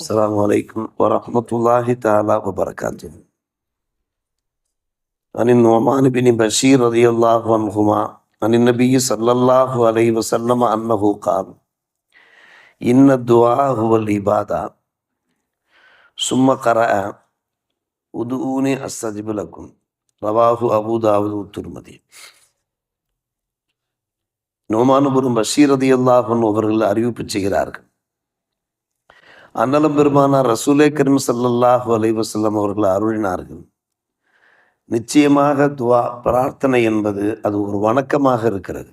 السلام عليكم ورحمة الله تعالى وبركاته عن النعمان بن بشير رضي الله عنهما عن النبي صلى الله عليه وسلم أنه قال إن الدعاء هو العبادة ثم قرأ உதுஊனி அஸ்தஜிபு லக்கும் ரவாஹு அபுதாவுது உத்துர்மதி நோமானுபுரம் பஷீரதி அல்லாஹன் அவர்கள் அறிவிப்பு செய்கிறார்கள் அன்னலம் பெருமானார் ரசூலே கரீம் ஸல்லல்லாஹு அலைவசல்லம் அவர்கள் அருளினார்கள். நிச்சயமாக துவா பிரார்த்தனை என்பது அது ஒரு வணக்கமாக இருக்கிறது.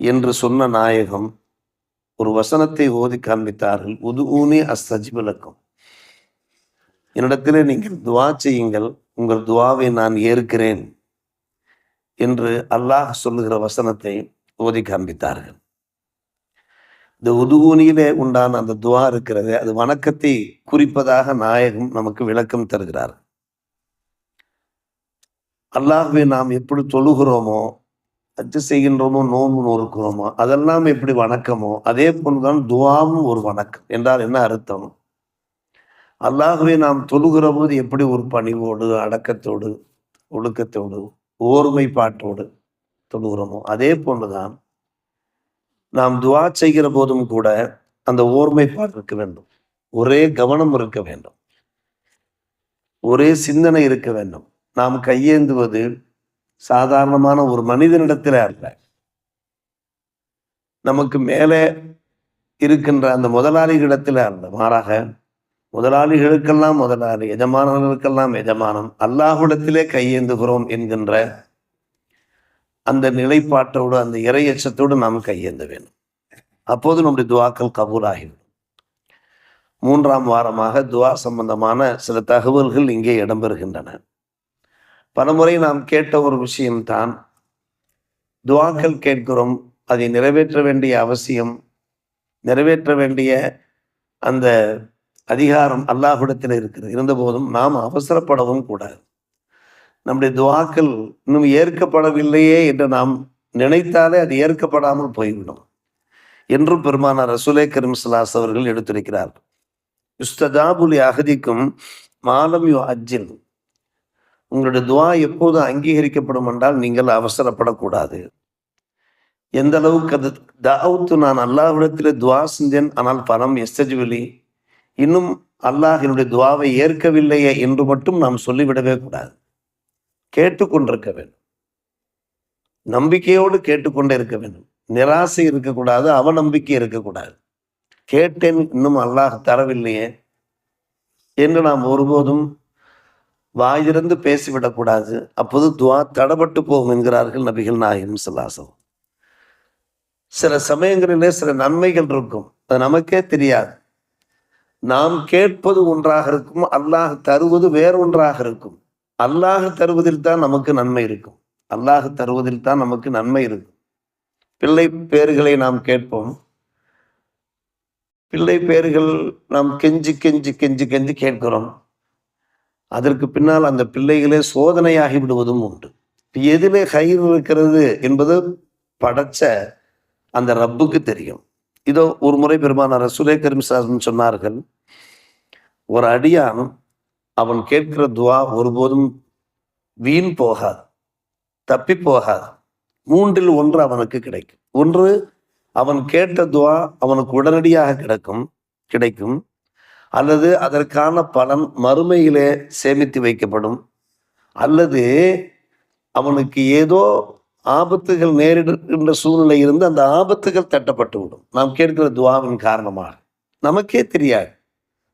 என்று சொன்ன நாயகம் ஒரு வசனத்தை ஓதி காண்பித்தார்கள் உதுஊனி அஸ்தஜிபலக்கும் என்னிடத்திலே நீங்கள் துவா செய்யுங்கள் உங்கள் துவாவை நான் ஏற்கிறேன் என்று அல்லாஹ் சொல்லுகிற வசனத்தை ஓதி காண்பித்தார்கள். இந்த உதுகூனியிலே உண்டான அந்த துவா இருக்கிறது அது வணக்கத்தை குறிப்பதாக நாயகம் நமக்கு விளக்கம் தருகிறார். அல்லாஹ்வை நாம் எப்படி தொழுகிறோமோ அச்சு செய்கின்றோமோ நோன்பு நோறுக்கிறோமோ அதெல்லாம் எப்படி வணக்கமோ அதே போன்றுதான் துவாவும் ஒரு வணக்கம். என்றால் என்ன அர்த்தம்? அல்லாகவே நாம் தொழுகிற போது எப்படி ஒரு பணிவோடு அடக்கத்தோடு ஒழுக்கத்தோடு ஓர்மைப்பாட்டோடு தொழுகிறோமோ அதே போன்றுதான் நாம் துவா செய்கிற போதும் கூட அந்த ஓர்மைப்பாடு இருக்க வேண்டும். ஒரே கவனம் இருக்க வேண்டும். ஒரே சிந்தனை இருக்க வேண்டும். நாம் கையேந்துவது சாதாரணமான ஒரு மனிதனிடத்தில் அல்ல. நமக்கு மேலே இருக்கின்ற அந்த முதலாளிகளிடத்தில் அல்ல. மாறாக முதலாளிகளுக்கெல்லாம் முதலாளி எஜமானர்களுக்கெல்லாம் எஜமானம் அல்லாஹுடத்திலே கையேந்துகிறோம் என்கின்ற அந்த நிலைப்பாட்டோடு அந்த இறையச்சத்தோடு நாம் கையேந்த வேணும் அப்போது நம்முடைய துவாக்கள் கபூலாகிவிடும். மூன்றாம் வாரமாக துவா சம்பந்தமான சில தகவல்கள் இங்கே இடம்பெறுகின்றன. பலமுறை நாம் கேட்ட ஒரு விஷயம்தான் துவாக்கள் கேட்கிறோம் அதை நிறைவேற்ற வேண்டிய அவசியம் நிறைவேற்ற வேண்டிய அந்த அதிகாரம் அல்லாஹ்விடத்தில் இருக்கிறது. இருந்தபோதும் நாம் அவசரப்படவும் கூடாது. நம்முடைய துவாக்கள் இன்னும் ஏற்கப்படவில்லையே என்று நாம் நினைத்தாலே அது ஏற்கப்படாமல் போய்விடும் என்றும் பெருமானார் ரசூலே கரிம்சலாஸ் அவர்கள் எடுத்துரைக்கிறார். யுஸ்தஜாபுலி அகதிக்கும் மாலம் யோ அஜின் உங்களுடைய துவா எப்போது அங்கீகரிக்கப்படும் என்றால் நீங்கள் அவசரப்படக்கூடாது. எந்த அளவுக்கு அது தாவுத்து நான் அல்லாஹ்விடத்தில் துவா செஞ்சேன் ஆனால் பணம் எஸ்தஜ்வலி. இன்னும் அல்லாஹ் என்னுடைய துவாவை ஏற்கவில்லையே என்று மட்டும் நாம் சொல்லிவிடவே கூடாது. கேட்டுக்கொண்டிருக்க வேண்டும். நம்பிக்கையோடு கேட்டுக்கொண்டே இருக்க வேண்டும். நிராசை இருக்கக்கூடாது அவநம்பிக்கை இருக்கக்கூடாது. கேட்டேன் இன்னும் அல்லாஹ் தரவில்லையே என்று நாம் ஒருபோதும் வாயிலிருந்து பேசிவிடக்கூடாது. அப்போது துவா தடப்பட்டு போகும் என்கிறார்கள் நபிகள் நாயகம் சல்லாசம் சில சமயங்களிலே சில நன்மைகள் இருக்கும். அது நமக்கே தெரியாது. நாம் கேட்பது ஒன்றாக இருக்கும் அல்லாஹ் தருவது வேறொன்றாக இருக்கும். அல்லாஹ் தருவதில் தான் நமக்கு நன்மை இருக்கும். அல்லாஹ் தருவதில் தான் நமக்கு நன்மை இருக்கும். பிள்ளை பேர்களை நாம் கேட்போம். பிள்ளை பேர்கள் நாம் கெஞ்சி கெஞ்சி கெஞ்சி கெஞ்சி கேட்கிறோம். அதற்கு பின்னால் அந்த பிள்ளைகளே சோதனையாகி விடுவதும் உண்டு. எதிலே கயிறு இருக்கிறது என்பது படைச்ச அந்த ரப்புக்கு தெரியும். இதோ ஒரு முறை பெருமான ரசூலே கரிம் சாசன் சொன்னார்கள். ஒரு அடியான் அவன் கேட்கிற துவா ஒருபோதும் வீண் போகாது தப்பி போகாது. மூன்றில் ஒன்று அவனுக்கு கிடைக்கும். ஒன்று அவன் கேட்ட துவா அவனுக்கு உடனடியாக கிடைக்கும் கிடைக்கும். அல்லது அதற்கான பலன் மறுமையிலே சேமித்து வைக்கப்படும். அல்லது அவனுக்கு ஏதோ ஆபத்துகள் நேரிடுகின்ற சூழ்நிலை இருந்து அந்த ஆபத்துகள் தட்டப்பட்டு விடும் நாம் கேட்கிற துவாவின் காரணமாக. நமக்கே தெரியாது.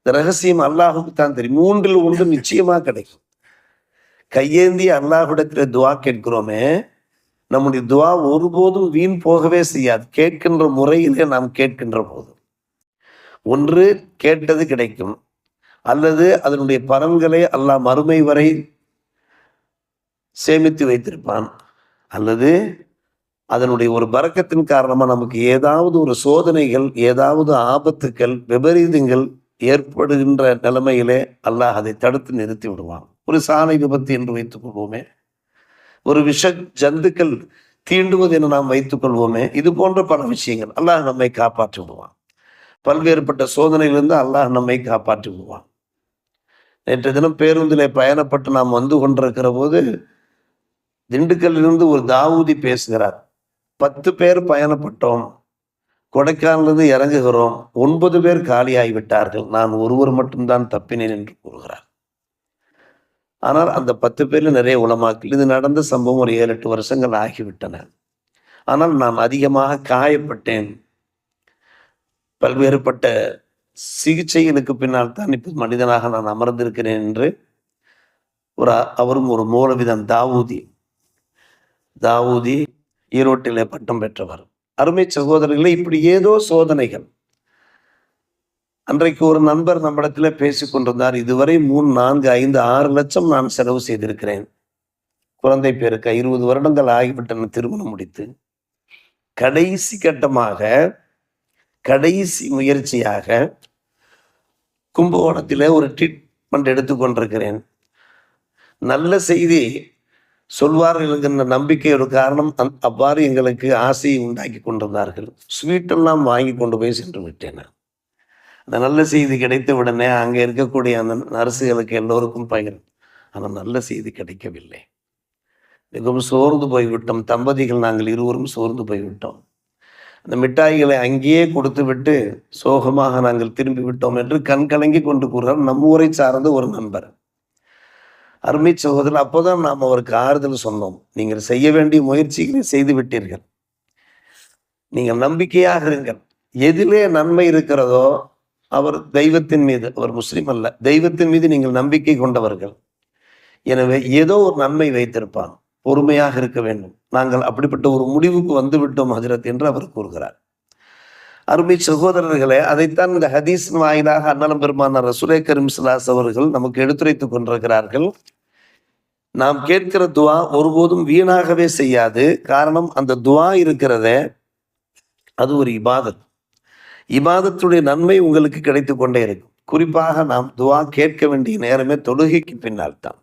இந்த ரகசியம் அல்லாஹுக்கு தான் தெரியும். மூன்றில் ஒன்று நிச்சயமா கிடைக்கும். கையேந்தி அல்லாஹுடத்தில் துவா கேட்கிறோமே நம்முடைய துவா ஒருபோதும் வீண் போகவே செய்யாது. கேட்கின்ற முறையிலே நாம் கேட்கின்ற போது. ஒன்று கேட்டது கிடைக்கும். அல்லது அதனுடைய பலன்களை அல்லாஹ் மறுமை வரை சேமித்து வைத்திருப்பான். அல்லது அதனுடைய ஒரு பறக்கத்தின் காரணமாக நமக்கு ஏதாவது ஒரு சோதனைகள் ஏதாவது ஆபத்துக்கள் விபரீதங்கள் ஏற்படுகின்ற நிலைமையிலே அல்லாஹ் அதை தடுத்து நிறுத்தி விடுவான். ஒரு சாலை விபத்து என்று வைத்துக் கொள்வோமே. ஒரு விஷ ஜந்துக்கள் தீண்டுவது என நாம் வைத்துக் கொள்வோமே. இது போன்ற பல விஷயங்கள் அல்லாஹ் நம்மை காப்பாற்றி விடுவான். பல்வேறுபட்ட சோதனையிலிருந்து அல்லாஹ் நம்மை காப்பாற்றி விடுவான். நேற்று தினம் பேருந்திலே பயணப்பட்டு நாம் வந்து கொண்டிருக்கிற போது திண்டுக்கல்லிருந்து ஒரு தாவூதி பேசுகிறார். பத்து பேர் பயணப்பட்டோம். கொடைக்கானலிருந்து இறங்குகிறோம். ஒன்பது பேர் காலியாகிவிட்டார்கள். நான் ஒருவர் மட்டும்தான் தப்பினேன் என்று கூறுகிறார். ஆனால் அந்த பத்து பேரில் நிறைய உளமாக்கல். இது நடந்த சம்பவம் ஒரு ஏழு எட்டு வருஷங்கள் ஆகிவிட்டன. ஆனால் நான் அதிகமாக காயப்பட்டேன். பல்வேறுபட்ட சிகிச்சைகளுக்கு பின்னால் தான் இப்போ மனிதனாக நான் அமர்ந்திருக்கிறேன் என்று ஒரு அவரும் ஒரு மூலவிதம் தாவூதி. தாவூதி ஈரோட்டிலே பட்டம் பெற்றவர். அருமை சகோதரர்களே இப்படி ஏதோ சோதனைகள். அன்றைக்கு ஒரு நண்பர் நம்மிடத்தில் பேசிக் கொண்டிருந்தார் இதுவரை மூணு நான்கு ஐந்து ஆறு லட்சம் நான் செலவு செய்திருக்கிறேன். குழந்தை பேருக்கு இருபது வருடங்கள் ஆகிவிட்டன திருமணம் முடித்து. கடைசி கட்டமாக கடைசி முயற்சியாக கும்பகோணத்தில் ஒரு ட்ரீட்மெண்ட் எடுத்துக்கொண்டிருக்கிறேன் நல்ல செய்தி சொல்வார்கள் என்கின்ற நம்பிக்கை ஒரு காரணம் அந் அவ்வாறு எங்களுக்கு ஆசையை உண்டாக்கி கொண்டிருந்தார்கள். ஸ்வீட்டெல்லாம் வாங்கி கொண்டு போய் சென்று விட்டேன் அந்த நல்ல செய்தி கிடைத்த உடனே அங்கே இருக்கக்கூடிய அந்த நர்ஸுகளுக்கு எல்லோருக்கும் பகிர் ஆனால் நல்ல செய்தி கிடைக்கவில்லை. மிகவும் சோர்ந்து போய்விட்டோம். தம்பதிகள் நாங்கள் இருவரும் சோர்ந்து போய்விட்டோம். அந்த மிட்டாய்களை அங்கேயே கொடுத்து விட்டு சோகமாக நாங்கள் திரும்பி விட்டோம் என்று கண் கலங்கி கொண்டு கூறுகிறார் நம்ம ஊரை சார்ந்த ஒரு நண்பர். அருமை சகோதரர் அப்போதான் நாம் அவருக்கு ஆறுதல் சொன்னோம். நீங்கள் செய்ய வேண்டிய முயற்சிகளை செய்து விட்டீர்கள். நீங்கள் நம்பிக்கையாக இருங்கள். எதிலே நன்மை இருக்கிறதோ அவர் தெய்வத்தின் மீது அவர் முஸ்லீம் அல்ல தெய்வத்தின் மீது நீங்கள் நம்பிக்கை கொண்டவர்கள். எனவே ஏதோ ஒரு நன்மை வைத்திருப்பான் பொறுமையாக இருக்க வேண்டும். நாங்கள் அப்படிப்பட்ட ஒரு முடிவுக்கு வந்துவிட்டோம் ஹஜரத் என்று அவர் கூறுகிறார். அருமை சகோதரர்களே அதைத்தான் இந்த ஹதீஸ் வாயிலாக அன்னலம் பெருமான ரசுலே கரீம் சிலாஸ் அவர்கள் நமக்கு எடுத்துரைத்துக் கொண்டிருக்கிறார்கள். நாம் கேட்கிற துவா ஒருபோதும் வீணாகவே செய்யாது. காரணம் அந்த துவா இருக்கிறதே அது ஒரு இபாதத். இபாதத்துடைய நன்மை உங்களுக்கு கிடைத்து கொண்டே இருக்கும். குறிப்பாக நாம் துவா கேட்க வேண்டிய நேரமே தொழுகைக்கு பின்னால் தான்.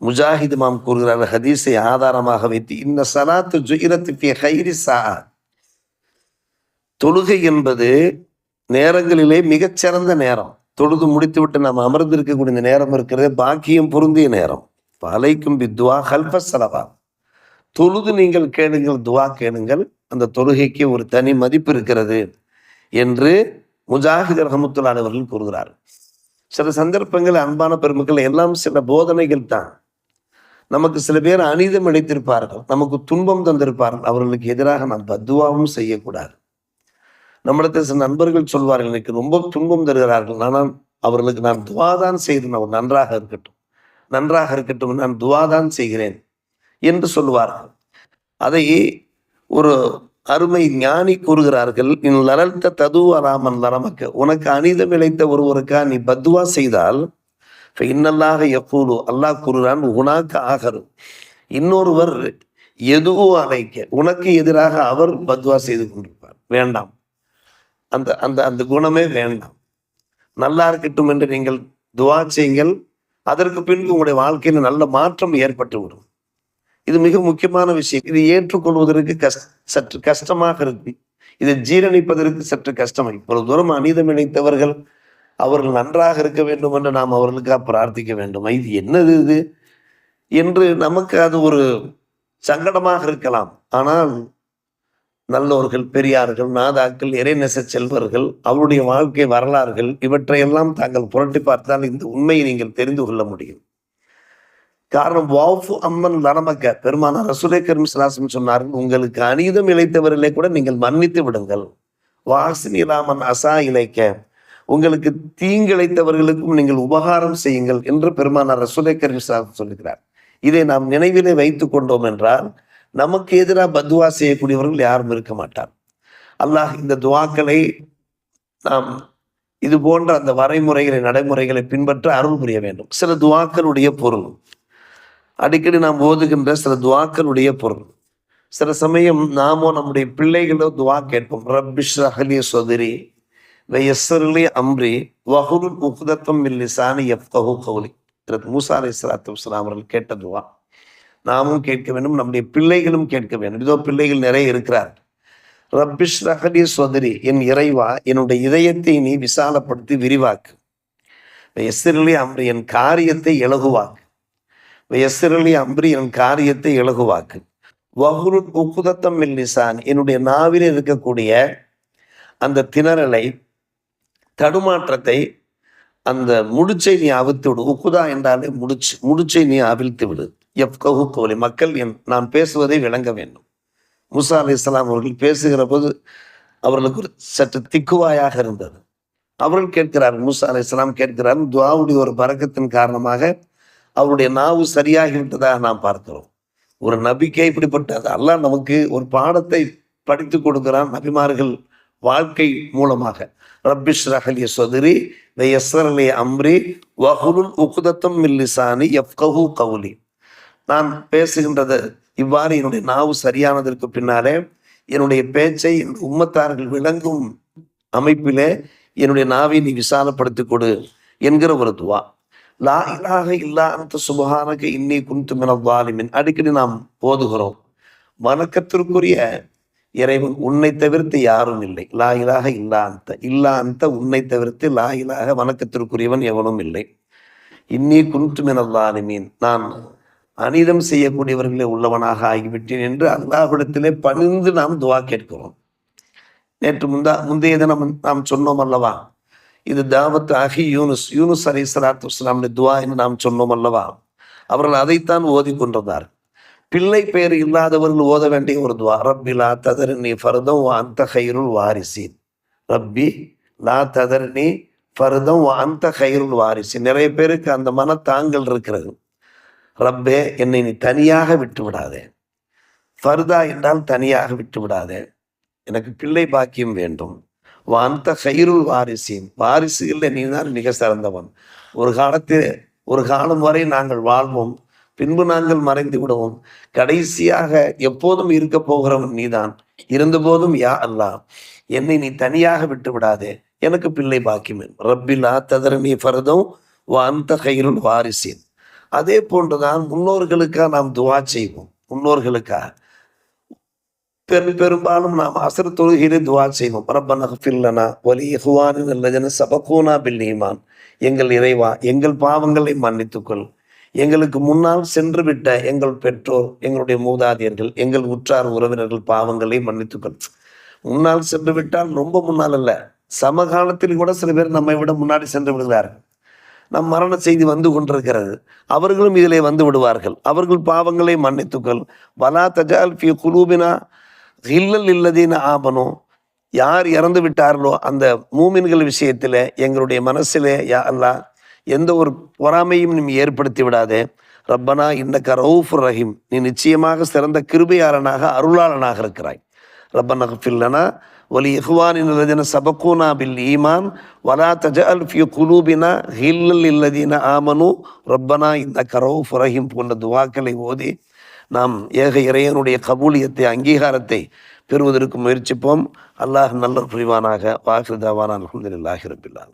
முஜாஹித் மாம் கூறுகிறார் ஹதீஸை ஆதாரமாக வைத்து இந்த சலாத்து ஜுயிரத்து ஹைரி சா தொழுகை என்பது நேரங்களிலே மிகச்சிறந்த நேரம். தொழுது முடித்துவிட்டு நாம் அமர்ந்திருக்கக்கூடிய இந்த நேரம் இருக்கிறது பாக்கியம் பொருந்திய நேரம். அலைக்கும் பித்வா ஹல்ப செலவா. தொழுது நீங்கள் கேளுங்கள் துவா கேளுங்கள். அந்த தொழுகைக்கு ஒரு தனி மதிப்பு இருக்கிறது என்று முஜாஹித் ரஹமத்துல்லா அவர்கள் கூறுகிறார் சில சந்தர்ப்பங்கள் அன்பான பெருமக்கள் எல்லாம் சில போதனைகள் தான். நமக்கு சில பேர் அநீதம் இழைத்திருப்பார்கள் நமக்கு துன்பம் தந்திருப்பார்கள். அவர்களுக்கு எதிராக நாம் பத்துவாவும் செய்யக்கூடாது. நம்மிடத்தில் சில நண்பர்கள் சொல்வார்கள் எனக்கு ரொம்ப துன்பம் தருகிறார்கள். ஆனால் அவர்களுக்கு நான் துவாதான் செய்கிறேன் அவர் நன்றாக இருக்கட்டும். நன்றாக இருக்கட்டும் நான் துவாதான் செய்கிறேன் என்று சொல்லுவார்கள். அதை ஒரு அருமை ஞானி கூறுகிறார்கள் இன் லரல்த்த ததுவராமன் லரமக்க உனக்கு அனிதம் இழைத்த ஒருவருக்கா நீ பத்துவா செய்தால் இன்னல்லாக எப்போது அல்லாஹ் கூறுகிறான் உனக்கு ஆகரும் இன்னொருவர் எதுவும் அழைக்க உனக்கு எதிராக அவர் பத்வா செய்து கொண்டிருப்பார். வேண்டாம். அந்த அந்த அந்த குணமே வேண்டாம். நல்லா இருக்கட்டும் என்று நீங்கள் துவா செய்யுங்கள். அதற்கு பின்பு உங்களுடைய வாழ்க்கையில் நல்ல மாற்றம் ஏற்பட்டு விடும். இது மிக முக்கியமான விஷயம். இது ஏற்றுக்கொள்வதற்கு கஷ் சற்று கஷ்டமாக இருக்கு. இதை ஜீரணிப்பதற்கு சற்று கஷ்டம். இவ்வளவு தூரம் அநீதம் இணைத்தவர்கள் அவர்கள் நன்றாக இருக்க வேண்டும் என்று நாம் அவர்களுக்காக பிரார்த்திக்க வேண்டும். இது என்னது இது? என்று நமக்கு அது ஒரு சங்கடமாக இருக்கலாம். ஆனால் நல்லோர்கள் பெரியார்கள் நாதாக்கள் இறைநெச செல்வர்கள் அவருடைய வாழ்க்கை வரலாறுகள் இவற்றையெல்லாம் தாங்கள் புரட்டி பார்த்தால் இந்த உண்மையை நீங்கள் தெரிந்து கொள்ள முடியும். காரணம் வாஃபு அம்மன் நரமக்க பெருமான ரசுலே கரும் சிலாசம் சொன்னார்கள் உங்களுக்கு அநீதம் இழைத்தவர்களே கூட நீங்கள் மன்னித்து விடுங்கள். வாசினி ராமன் அசா இழைக்க உங்களுக்கு தீங்கிழைத்தவர்களுக்கும் நீங்கள் உபகாரம் செய்யுங்கள் என்று பெருமானார் ரசுலே கரும் சொல்லுகிறார். இதை நாம் நினைவிலே வைத்துக் கொண்டோம் என்றால் நமக்கு எதிராக பத்வா செய்யக்கூடியவர்கள் யாரும் இருக்க மாட்டார். அல்லாஹ் இந்த துவாக்களை நாம் இது போன்ற அந்த வரைமுறைகளை நடைமுறைகளை பின்பற்ற அருள் புரிய வேண்டும். சில துவாக்களுடைய பொருள். அடிக்கடி நாம் ஓதுகின்ற சில துவாக்களுடைய பொருள். சில சமயம் நாமோ நம்முடைய பிள்ளைகளோ துவா கேட்போம். ரப்பிஷ் அஹலி சொதிரி வெயசர்லி அம்ரி வஹுல் உகுதத்தம் இல்லிசானி எஃப்கஹு கௌலி. மூசா அலி சலாத்து அவர்கள் கேட்ட துவா. நாமும் கேட்க வேண்டும் நம்முடைய பிள்ளைகளும் கேட்க வேண்டும். இதோ பிள்ளைகள் நிறைய இருக்கிறார். ரப்பிஷ் ரஹலி சொதரி என் இறைவா என்னுடைய இதயத்தை நீ விசாலப்படுத்தி விரிவாக்கு. எஸ்திரலி அம்ரி என் காரியத்தை இலகுவாக்கு. எஸ்திரலி அம்ரி என் காரியத்தை இலகுவாக்கு. வகுரு உக்குதத்தம் மில்லிசான் என்னுடைய நாவில் இருக்கக்கூடிய அந்த திணறலை தடுமாற்றத்தை அந்த முடிச்சை நீ அவிழ்த்து விடு உக்குதா என்றாலே முடிச்சு முடிச்சை நீ அவிழ்த்து விடு எஃப்கஹு கோலி மக்கள் என் நான் பேசுவதை விளங்க வேண்டும். முசா அலி இஸ்லாம் அவர்கள் பேசுகிற போது அவர்களுக்கு ஒரு சற்று திக்குவாயாக இருந்தது. அவர்கள் கேட்கிறார் மூசா அலி இஸ்லாம் கேட்கிறார் துவாவுடைய ஒரு பறக்கத்தின் காரணமாக அவருடைய நாவு சரியாகிவிட்டதாக நாம் பார்க்கிறோம். ஒரு நபிக்கை இப்படிப்பட்டது அல்லாஹ் நமக்கு ஒரு பாடத்தை படித்து கொடுக்கிறான் நபிமார்கள் வாழ்க்கை மூலமாக. ரப்பிஷ் ரஹலிய சொதிரி வெயஸ்வரலி அம்ரி வஹுலுல் உகுதத்தம் மில்லிசானி எஃப்கஹு கவுலி. நான் பேசுகின்றது இவ்வாறு என்னுடைய நாவு சரியானதற்கு பின்னாலே என்னுடைய பேச்சை உம்மத்தார்கள் விளங்கும் அமைப்பிலே என்னுடைய நாவை நீ விசாலப்படுத்திக் கொடு என்கிற ஒரு துவா. லா இலாக இல்லா அந்த சுபகானக இன்னி குந்து மினவாலிமின் அடிக்கடி நாம் போதுகிறோம். வணக்கத்திற்குரிய இறைவன் உன்னை தவிர்த்து யாரும் இல்லை. லா இலாக இல்லா அந்த இல்லா அந்த உன்னை தவிர்த்து லா இலாக வணக்கத்திற்குரியவன் எவனும் இல்லை. இன்னி குந்து மினவாலிமீன் நான் அனிதம் செய்யக்கூடியவர்களே உள்ளவனாக ஆகிவிட்டேன் என்று அல்லாஹிடத்திலே பணிந்து நாம் துவா கேட்கிறோம். நேற்று முந்தா முந்தைய தினம் நாம் சொன்னோம் அல்லவா? இது தாவத் அஹி யூனுஸ் யூனுஸ் அலி சலாத்து வஸ்லாமுடைய துவா என்று நாம் சொன்னோம் அல்லவா? அவர்கள் அதைத்தான் ஓதி கொண்டிருந்தார் பிள்ளை பெயர் இல்லாதவர்கள் ஓத வேண்டிய ஒரு துவா. ரப்பி லா ததர்னி ஃபர்தம் அந்த ஹைருல் வாரிசின். ரப்பி லா ததர்னி ஃபர்தம் அந்த ஹைருல் வாரிசி நிறைய பேருக்கு அந்த மன தாங்கல் இருக்கிறது. ரப்பே என்னை நீ தனியாக விட்டு விடாதே ஃபர்தா என்றால் தனியாக விட்டு விடாதே எனக்கு பிள்ளை பாக்கியம் வேண்டும். அந்த கயிறுள் வாரிசின். வாரிசுகளில் நீ தான் மிக சிறந்தவன். ஒரு காலத்தில் ஒரு காலம் வரை நாங்கள் வாழ்வோம். பின்பு நாங்கள் மறைந்து விடுவோம். கடைசியாக எப்போதும் இருக்க போகிறவன் நீதான். இருந்தபோதும் யா அல்லா. என்னை நீ தனியாக விட்டு விடாதே எனக்கு பிள்ளை பாக்கியம் ரப்பிலா ததரணி ஃபரதும் அந்த கயிறுள் வாரிசின். அதே போன்றுதான் முன்னோர்களுக்காக நாம் துவா செய்வோம். முன்னோர்களுக்காக. பெரும் பெரும்பாலும் நாம் அசர் தொழுகையிலே துவா செய்வோம். ரப்பன ஃபில்லனா வலி ஹுவானின் அல்லஜன சபகூனா பில் ஈமான். எங்கள் இறைவா எங்கள் பாவங்களை மன்னித்துக்கொள் எங்களுக்கு முன்னால் சென்று விட்ட எங்கள் பெற்றோர் எங்களுடைய மூதாதையர்கள் எங்கள் உற்றார் உறவினர்கள் பாவங்களை மன்னித்துக்கொள் முன்னால் சென்று விட்டால் ரொம்ப முன்னால் அல்ல. சமகாலத்தில் கூட சில பேர் நம்மை விட முன்னாடி சென்று விடுகிறார்கள். நம் மரண செய்தி வந்து கொண்டிருக்கிறது. அவர்களும் இதிலே வந்து விடுவார்கள். அவர்கள் பாவங்களை மன்னித்துக்கள். வலா தஜால் ஃபி குலூபினா ஹில்லல் இல்லதீன ஆபனும் யார் இறந்து விட்டார்களோ அந்த மூமின்கள் விஷயத்தில் எங்களுடைய மனசிலே யா அல்லா எந்த ஒரு பொறாமையும் நீ ஏற்படுத்தி விடாதே. ரப்பனா இன்னக்க ரவுஃப் ரஹீம். நீ நிச்சயமாக சிறந்த கிருபையாளனாக அருளாளனாக இருக்கிறாய். ரப்பனா ஃபில்லனா ஒலி இஹ்வானின் இல்லதின சபக்கூனா பில் ஈமான் வலா தஜஅல் ஃபி குலூபினா ஹில்லல் இல்லதீன ஆமனு ரப்பனா இந்த கரோ ரஹீம் போன்ற துவாக்களை ஓதி நாம் ஏக இறையனுடைய கபூலியத்தை அங்கீகாரத்தை பெறுவதற்கு முயற்சிப்போம். அல்லாஹ் நல்ல புரிவானாக. வாக்குதாவான அலமதுல்லாஹிரபில்லான